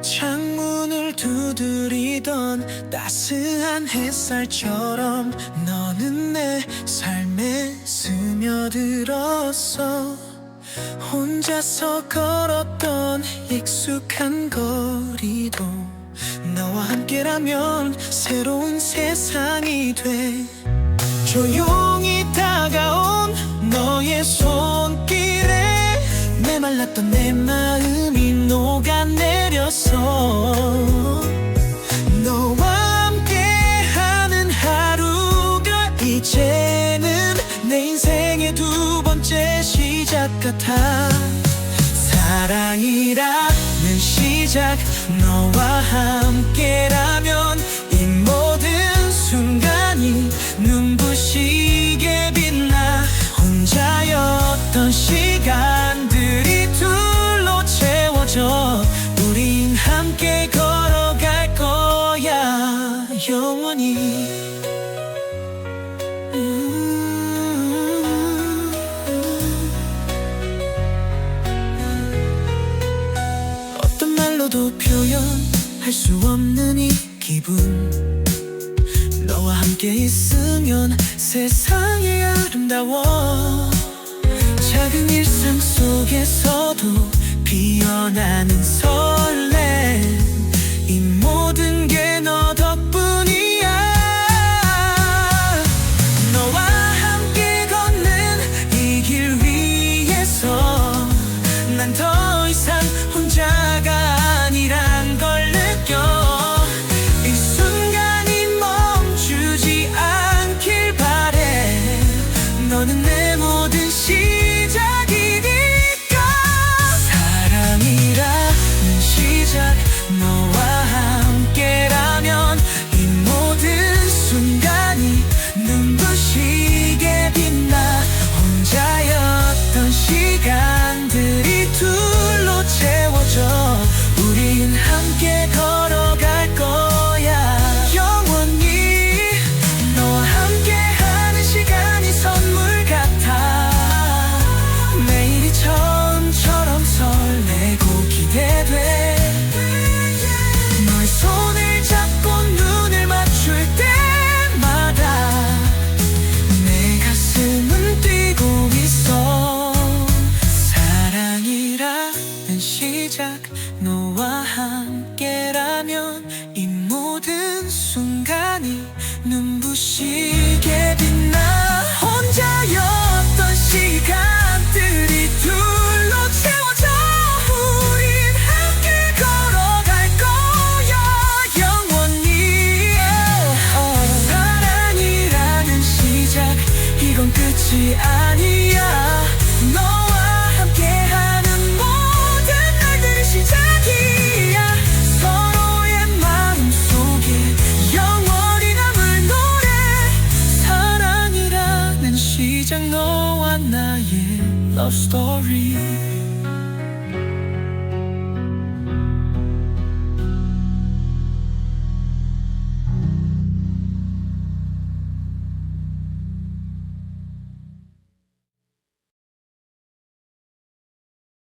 창문을 두드리던 따스한 햇살처럼 너는 내 삶에 스며들었어 혼자서 걸었던 익숙한 거리도 너와 함께라면 새로운 세상이 돼. 조용히 다가온 너의 손길에 메말랐던 내 마음이 녹아내렸어 너와 함께하는 하루가 이제는 내 인생의 두 번째 시작 같아. 사랑이라는 시작. 너와 함께라면 말로도 표현할 수 없는 이 기분. 너와 함께 있으면 세상이 아름다워. 작은 일상 속에서도 피어나는 설 새로운 시작 너와 함께라면 이 모든 순간이 눈부시게 빛나 혼자였던 시간들이 둘로 채워져 우린 함께 걸어갈 거야 영원히 yeah. 라는 시작 이건 끝이 아. love story.